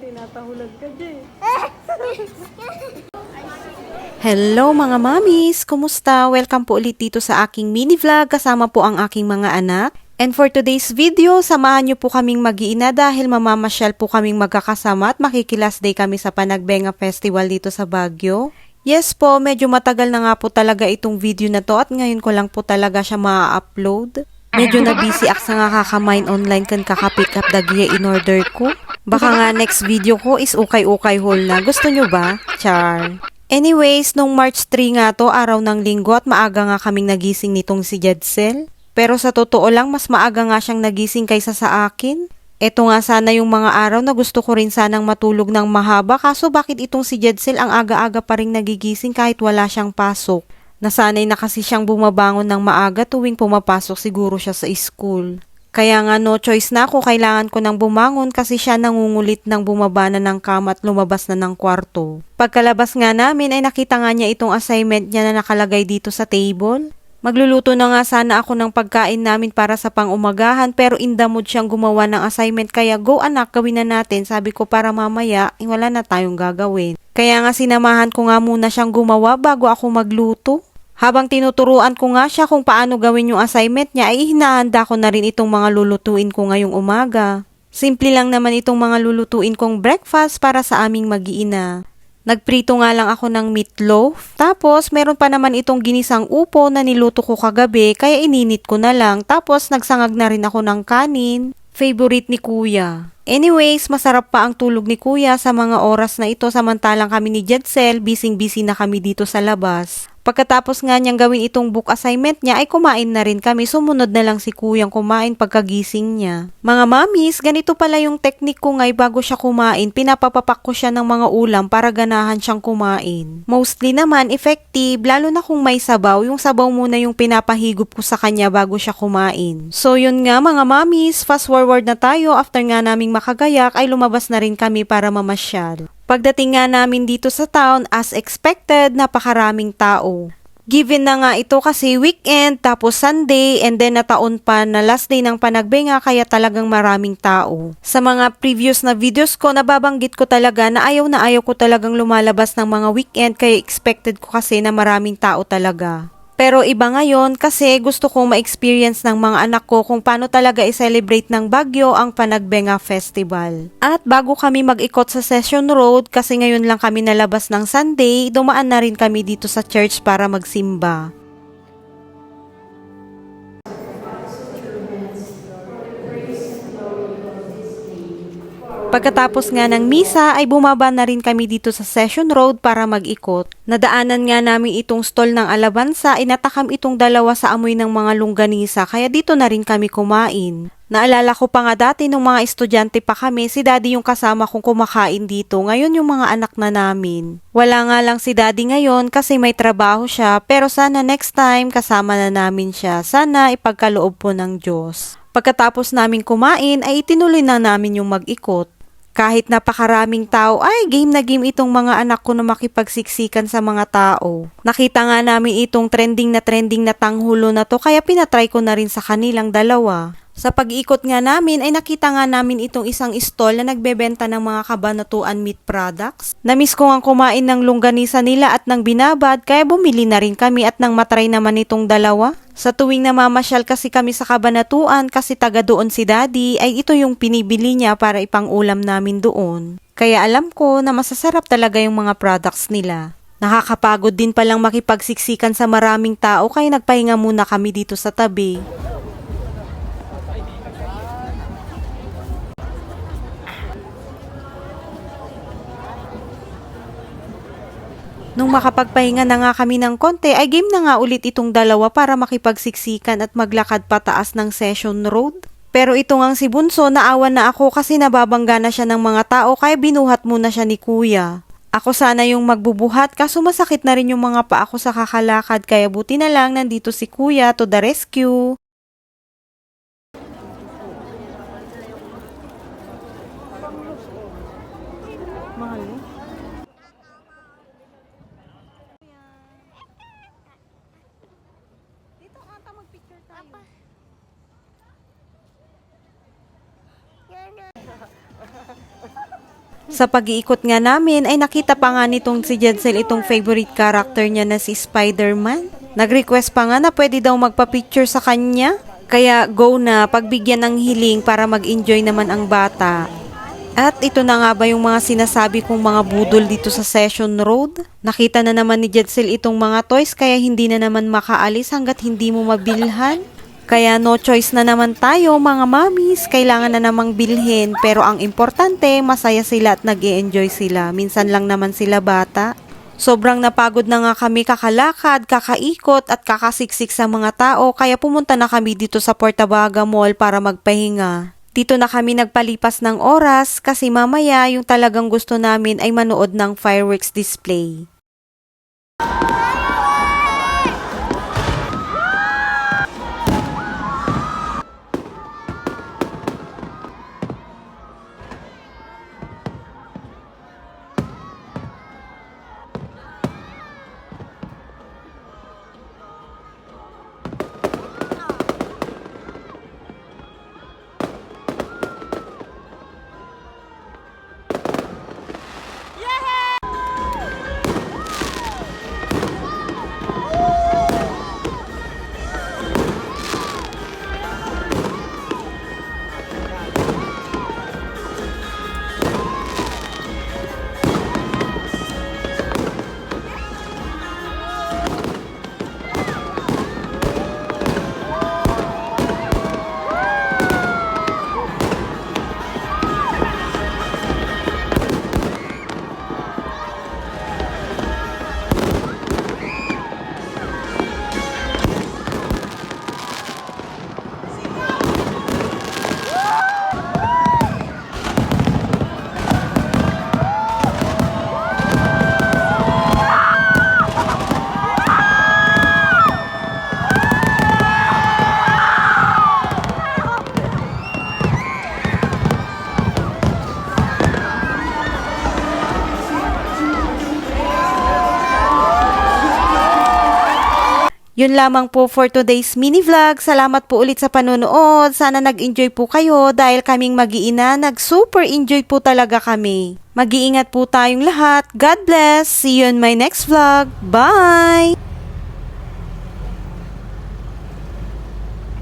Tinatahulag ka, Jay. Hello mga mamis! Kumusta? Welcome po ulit dito sa aking mini vlog kasama po ang aking mga anak. And for today's video, samahan niyo po kaming mag-iina dahil mamamasyal po kaming magkakasama at makikilas day kami sa Panagbenga Festival dito sa Baguio. Yes po, medyo matagal na nga po talaga itong video na to at ngayon ko lang po talaga siya ma-upload. Medyo na busy ak sa nga kakamain online kan kakapick up dagiya in order ko. Baka nga next video ko is ukay-ukay haul na. Gusto nyo ba? Char. Anyways, nung March 3 nga to, araw ng linggo at maaga nga kaming nagising nitong si Jedsel. Pero sa totoo lang, mas maaga nga siyang nagising kaysa sa akin. Ito nga sana yung mga araw na gusto ko rin sanang matulog ng mahaba kaso bakit itong si Jedsel ang aga-aga pa rin nagigising kahit wala siyang pasok. Nasanay na kasi siyang bumabangon ng maaga tuwing pumapasok siguro siya sa school. Kaya nga no choice na ako, kailangan ko nang bumangon kasi siya nangungulit ng bumaba na ng kama at lumabas na ng kwarto. Pagkalabas nga namin ay nakita nga niya itong assignment niya na nakalagay dito sa table. Magluluto na nga sana ako ng pagkain namin para sa pang-umagahan pero in the mood siyang gumawa ng assignment kaya go anak gawin na natin sabi ko para mamaya eh, wala na tayong gagawin. Kaya nga sinamahan ko nga muna siyang gumawa bago ako magluto. Habang tinuturuan ko nga siya kung paano gawin yung assignment niya, ay hinahanda ko na rin itong mga lulutuin ko ngayong umaga. Simple lang naman itong mga lulutuin kong breakfast para sa aming mag-iina. Nagprito nga lang ako ng meatloaf. Tapos, meron pa naman itong ginisang upo na niluto ko kagabi, kaya ininit ko na lang. Tapos, nagsangag na rin ako ng kanin. Favorite ni kuya. Anyways, masarap pa ang tulog ni kuya sa mga oras na ito samantalang kami ni Jedsel, bising-busy na kami dito sa labas. Pagkatapos nga niyang gawin itong book assignment niya ay kumain na rin kami. Sumunod na lang si kuyang kumain pagkagising niya. Mga mamis, ganito pala yung technique ko ngay bago siya kumain. Pinapapapak ko siya ng mga ulam para ganahan siyang kumain. Mostly naman effective, lalo na kung may sabaw. Yung sabaw muna yung pinapahigop ko sa kanya bago siya kumain. So yun nga mga mamis, fast forward na tayo. After nga naming makagayak ay lumabas na rin kami para mamasyal. Pagdating nga namin dito sa town, as expected, napakaraming tao. Given na nga ito kasi weekend, tapos Sunday, and then nataon pa na last day ng panagbenga kaya talagang maraming tao. Sa mga previous na videos ko, nababanggit ko talaga na ayaw na ayaw ko talagang lumalabas ng mga weekend kaya expected ko kasi na maraming tao talaga. Pero iba ngayon kasi gusto kong ma-experience ng mga anak ko kung paano talaga i-celebrate ng Bagyo ang Panagbenga Festival. At bago kami mag-ikot sa Session Road kasi ngayon lang kami nalabas ng Sunday, dumaan na rin kami dito sa church para magsimba. Pagkatapos nga ng misa ay bumaba na rin kami dito sa Session Road para mag-ikot. Nadaanan nga namin itong stall ng alabansa, inatakam itong dalawa sa amoy ng mga longganisa kaya dito na rin kami kumain. Naalala ko pa nga dati nung mga estudyante pa kami, si daddy yung kasama kong kumakain dito, ngayon yung mga anak na namin. Wala nga lang si daddy ngayon kasi may trabaho siya, pero sana next time kasama na namin siya. Sana ipagkaloob po ng Diyos. Pagkatapos namin kumain ay itinuloy na namin yung mag-ikot. Kahit napakaraming tao, ay game na game itong mga anak ko na makipagsiksikan sa mga tao. Nakita nga namin itong trending na trending na tanghulo na to kaya pinatry ko na rin sa kanilang dalawa. Sa pag-iikot nga namin ay nakita nga namin itong isang stall na nagbebenta ng mga kabanatuan meat products. Namiss ko nga kumain ng longganisa nila at ng binabad kaya bumili na rin kami at nang matry naman itong dalawa. Sa tuwing namamasyal kasi kami sa kabanatuan kasi taga doon si daddy ay ito yung pinibili niya para ipang-ulam namin doon. Kaya alam ko na masasarap talaga yung mga products nila. Nakakapagod din palang makipagsiksikan sa maraming tao kaya nagpahinga muna kami dito sa tabi. Nung makapagpahinga na nga kami ng konti, ay game na nga ulit itong dalawa para makipagsiksikan at maglakad pataas ng Session Road. Pero ito ngang si Bunso, naawa na ako kasi nababangga na siya ng mga tao kaya binuhat muna siya ni Kuya. Ako sana yung magbubuhat kaso masakit na rin yung mga paa ko sa kakalakad kaya buti na lang nandito si Kuya to the rescue. Mahal eh. Dito ata mag-picture tayo. Sa pag-iikot nga namin ay nakita pa nga nitong si Jedsel itong favorite character niya na si Spider-Man. Nag-request pa nga na pwede daw magpa-picture sa kanya. Kaya go na, pagbigyan ng hiling para mag-enjoy naman ang bata. At ito na nga ba yung mga sinasabi kong mga budol dito sa Session Road? Nakita na naman ni Jedsel itong mga toys kaya hindi na naman makaalis hanggat hindi mo mabilhan. Kaya no choice na naman tayo mga mamis, kailangan na namang bilhin pero ang importante masaya sila at nag enjoy sila. Minsan lang naman sila bata. Sobrang napagod na nga kami kakalakad, kakaikot at kakasiksik sa mga tao kaya pumunta na kami dito sa Portabaga Mall para magpahinga. Dito na kami nagpalipas ng oras kasi mamaya yung talagang gusto namin ay manood ng fireworks display. Yun lamang po for today's mini vlog. Salamat po ulit sa panonood. Sana nag-enjoy po kayo dahil kaming mag-iina, nag-super enjoy po talaga kami. Mag-iingat po tayong lahat. God bless. See you in my next vlog. Bye!